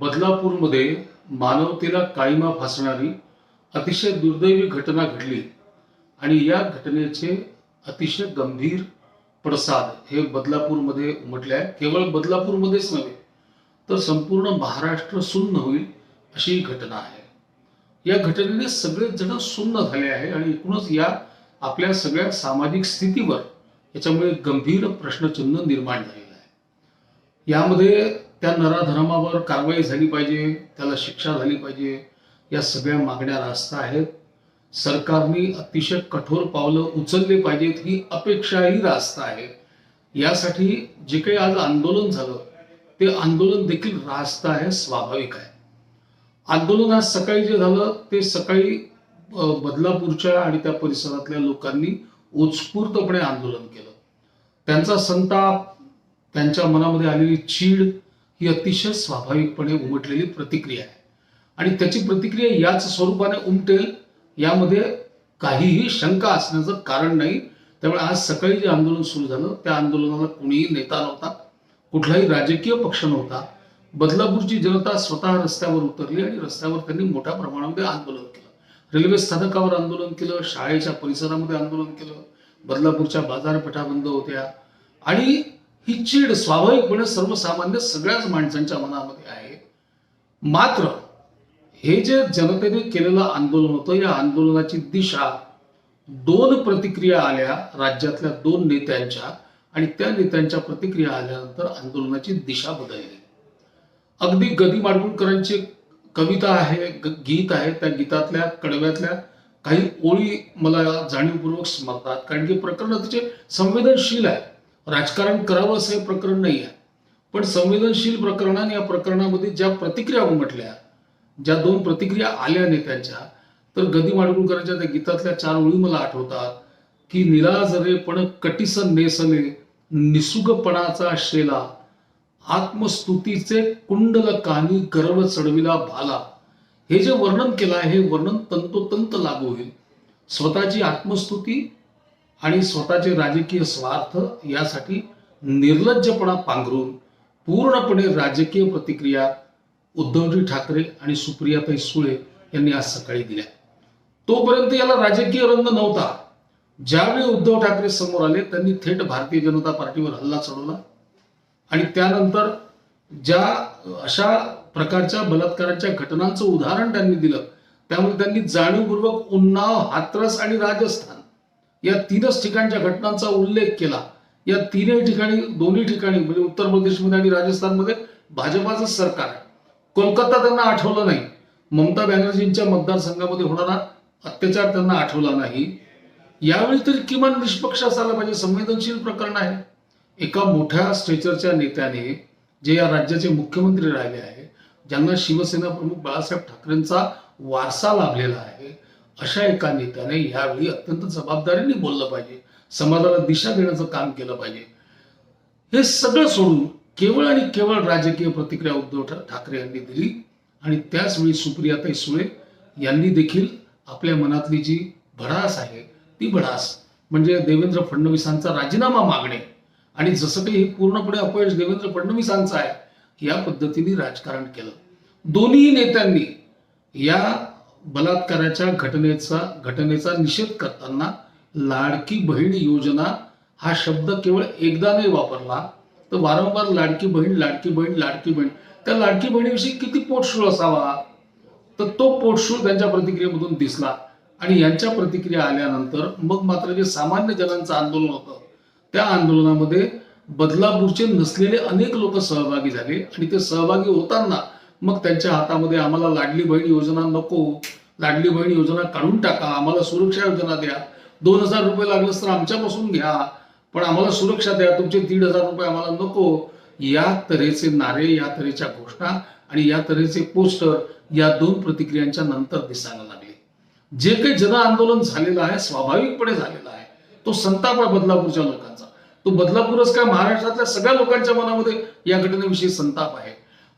बदलापूरमध्ये मानवतेला काळीमा फासणारी अतिशय दुर्दैवी घटना घडली आणि या घटनेचे अतिशय गंभीर पडसाद हे बदलापूरमध्ये उमटले आहे केवळ बदलापूरमध्येच नव्हे तर संपूर्ण महाराष्ट्र सुन्न होईल अशी ही घटना आहे. या घटनेने सगळेच जण सुन्न झाले आहे आणि एकूणच या आपल्या सगळ्या सामाजिक स्थितीवर याच्यामुळे गंभीर प्रश्नचिन्ह निर्माण झालेलं आहे. यामध्ये त्या नराधर्मावर कारवाई झाली पाहिजे त्याला शिक्षा झाली पाहिजे या सगळ्या मागण्या रास्त आहेत. सरकारने अतिशय कठोर पावलं उचलली पाहिजेत ही अपेक्षाही रास्त आहे. यासाठी जे काही आज आंदोलन झालं ते आंदोलन देखील रास्त आहे स्वाभाविक आहे. आंदोलन आज सकाळी जे झालं ते सकाळी बदलापूरच्या आणि त्या परिसरातल्या लोकांनी उत्स्फूर्तपणे आंदोलन केलं. त्यांचा संताप त्यांच्या मनामध्ये आलेली चीड ही अतिशय स्वाभाविकपणे उमटलेली प्रतिक्रिया आहे. आणि त्याची प्रतिक्रिया याच स्वरूपाने उमटेल यामध्ये काहीही शंका असण्याचं कारण नाही. त्यामुळे आज सकाळी जे आंदोलन सुरू झालं त्या आंदोलनाला कोणीही नेता नव्हता कुठलाही राजकीय पक्ष नव्हता. बदलापूरची जनता स्वतः रस्त्यावर उतरली आणि रस्त्यावर त्यांनी मोठ्या प्रमाणामध्ये आंदोलन केलं. रेल्वे स्थानकावर आंदोलन केलं शाळेच्या परिसरामध्ये आंदोलन केलं बदलापूरच्या बाजारपेठा बंद होत्या. आणि ही चीड स्वाभाविकपणे सर्वसामान्य सगळ्याच माणसांच्या मनामध्ये आहे. मात्र हे जे जनतेने केलेलं आंदोलन होतं या आंदोलनाची दिशा दोन प्रतिक्रिया आल्या राज्यातल्या दोन नेत्यांच्या आणि त्या नेत्यांच्या प्रतिक्रिया आल्यानंतर आंदोलनाची दिशा बदलली. अगदी गदी माडगुळकरांची कविता आहे ग- गीत आहे त्या गीतातल्या कडव्यातल्या काही ओळी मला जाणीवपूर्वक स्मरतात. कारण की प्रकरण अतिशय संवेदनशील आहे. राजकारण करावं असं हे प्रकरण नाही आहे पण संवेदनशील प्रकरणाने या प्रकरणामध्ये ज्या प्रतिक्रिया उमटल्या ज्या दोन प्रतिक्रिया आल्या नेत्यांच्या तर गदी माडगुळकरांच्या त्या गीतातल्या चार ओळी मला आठवतात की निराजरे पण कटिस नेसले निसुगपणाचा शेला आत्मस्तुतीचे कुंडल कानी गर्व चढविला भाला. हे जे वर्णन केलं आहे हे वर्णन तंतोतंत लागू होईल. स्वतःची आत्मस्तुती आणि स्वतःचे राजकीय स्वार्थ यासाठी निर्लज्जपणा पांघरून पूर्णपणे राजकीय प्रतिक्रिया उद्धवजी ठाकरे आणि सुप्रियाताई सुळे यांनी आज सकाळी दिल्या. तोपर्यंत याला राजकीय रंग नव्हता. ज्यावेळी उद्धव ठाकरे समोर आले त्यांनी थेट भारतीय जनता पार्टीवर हल्ला चढवला. आणि त्यानंतर ज्या अशा प्रकारच्या बलात्काराच्या घटनांचं उदाहरण त्यांनी दिलं त्यामुळे त्यांनी जाणीवपूर्वक उन्नाव हाथरस आणि राजस्थान या तीनच ठिकाणच्या घटनांचा उल्लेख केला. या तीनही ठिकाणी दोन्ही ठिकाणी म्हणजे उत्तर प्रदेशमध्ये आणि राजस्थानमध्ये भाजपाचं सरकार आहे. कोलकाता त्यांना आठवलं नाही. ममता बॅनर्जींच्या मतदारसंघामध्ये होणारा अत्याचार त्यांना आठवला नाही. यावेळी तरी किमान निष्पक्ष असायला पाहिजे संवेदनशील प्रकरण आहे. एका मोठ्या स्ट्रेचरच्या नेत्याने जे या राज्याचे मुख्यमंत्री राहिले आहे ज्यांना शिवसेना प्रमुख बाळासाहेब ठाकरेंचा वारसा लाभलेला आहे अशा एका नेत्याने यावेळी अत्यंत जबाबदारीने बोललं पाहिजे. समाजाला दिशा देण्याचं काम केलं पाहिजे. हे सगळं सोडून केवळ आणि केवळ राजकीय प्रतिक्रिया उद्धव ठाकरे यांनी दिली आणि त्याचवेळी सुप्रियाताई सुळे यांनी देखील आपल्या मनातली जी भडास आहे ती भडास म्हणजे देवेंद्र फडणवीसांचा राजीनामा मागणे आणि जसं काही हे पूर्णपणे अपयश देवेंद्र फडणवीसांचं आहे या पद्धतीने राजकारण केलं. दोन्ही नेत्यांनी या बलात्काराच्या घटनेचा घटनेचा निषेध करताना लाडकी बहीण योजना हा शब्द केवळ एकदा नाही वापरला तर वारंवार लाडकी बहीण लाडकी बहीण लाडकी बहीण. त्या लाडकी बहिणीविषयी किती पोटशूळ असावा? तर तो पोटशूळ त्यांच्या प्रतिक्रियेमधून दिसला. आणि यांच्या प्रतिक्रिया आल्यानंतर मग मात्र जे सामान्य जनांचं आंदोलन होतं त्या आंदोलनामध्ये बदलापूरचे नसलेले अनेक लोक सहभागी झाले. आणि ते सहभागी होताना मग त्यांच्या हातामध्ये आम्हाला लाडली बहीण योजना नको लाडली बहीण योजना काढून टाका आम्हाला सुरक्षा योजना द्या. दोन हजार रुपये लागलंच तर आमच्यापासून घ्या पण आम्हाला सुरक्षा द्या तुमचे दीड हजार रुपये आम्हाला नको. या तऱ्हेचे नारे या तऱ्हेच्या घोषणा आणि या तऱ्हेचे पोस्टर या दोन प्रतिक्रियांच्या नंतर दिसायला लागले. जे काही जन आंदोलन झालेलं आहे स्वाभाविकपणे झालेलं आहे तो संताप आहे बदलापूरच्या लोकांचा. तो बदलापूरच काय महाराष्ट्रातल्या सगळ्या लोकांच्या मनामध्ये या घटनेविषयी संताप आहे?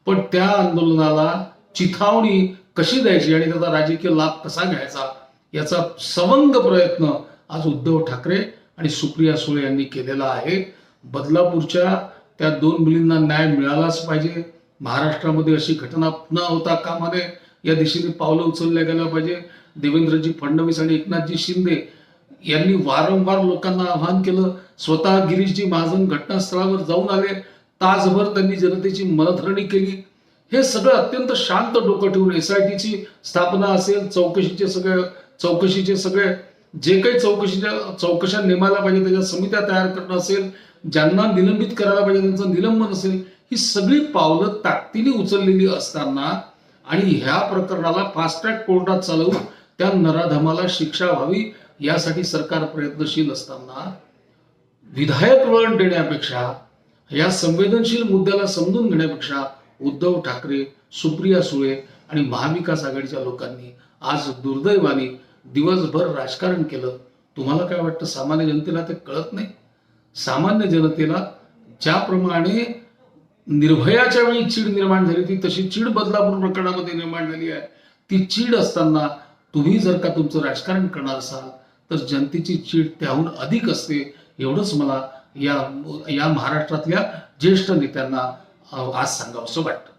पण त्या आंदोलनाला चिथावणी कशी द्यायची आणि त्याचा राजकीय लाभ कसा घ्यायचा याचा सवंग प्रयत्न आज उद्धव ठाकरे आणि सुप्रिया सुळे यांनी केलेला आहे. बदलापूरच्या त्या दोन मुलींना न्याय मिळालाच पाहिजे. महाराष्ट्रामध्ये अशी घटना पुन्हा होता कामाने या दिशेने पावलं उचलल्या गेल्या पाहिजे. देवेंद्रजी फडणवीस आणि एकनाथजी शिंदे यांनी वारंवार लोकांना आवाहन केलं. स्वतः गिरीशजी महाजन घटनास्थळावर जाऊन आले. तासभर त्यांनी जनतेची मनधरणी केली. हे सगळं अत्यंत शांत डोकं ठेवून एस आय टीची स्थापना असेल चौकशीचे सगळे चौकशीचे सगळे जे काही चौकशीच्या चौकशा नेमायला पाहिजे त्याच्या समित्या तयार करणं असेल ज्यांना निलंबित करायला पाहिजे त्यांचं निलंबन असेल ही सगळी पावलं ताकदीने उचललेली असताना आणि ह्या प्रकरणाला फास्ट ट्रॅक कोर्टात चालवून त्या नराधमाला शिक्षा व्हावी यासाठी सरकार प्रयत्नशील असताना विधायक वळण देण्यापेक्षा या संवेदनशील मुद्द्याला समजून घेण्यापेक्षा उद्धव ठाकरे सुप्रिया सुळे आणि महाविकास आघाडीच्या लोकांनी आज दुर्दैवाने दिवसभर राजकारण केलं. तुम्हाला काय वाटतं सामान्य जनतेला ते कळत नाही? सामान्य जनतेला ज्याप्रमाणे निर्भयाच्या वेळी चीड निर्माण झाली ती तशी चीड बदलापूर प्रकरणामध्ये निर्माण झाली आहे. ती चीड असताना तुम्ही जर का तुमचं राजकारण करणार असाल तर जनतेची चीड त्याहून अधिक असते एवढंच मला या या महाराष्ट्रातल्या ज्येष्ठ नेत्यांना अ, आज सांगावंसं वाटतं.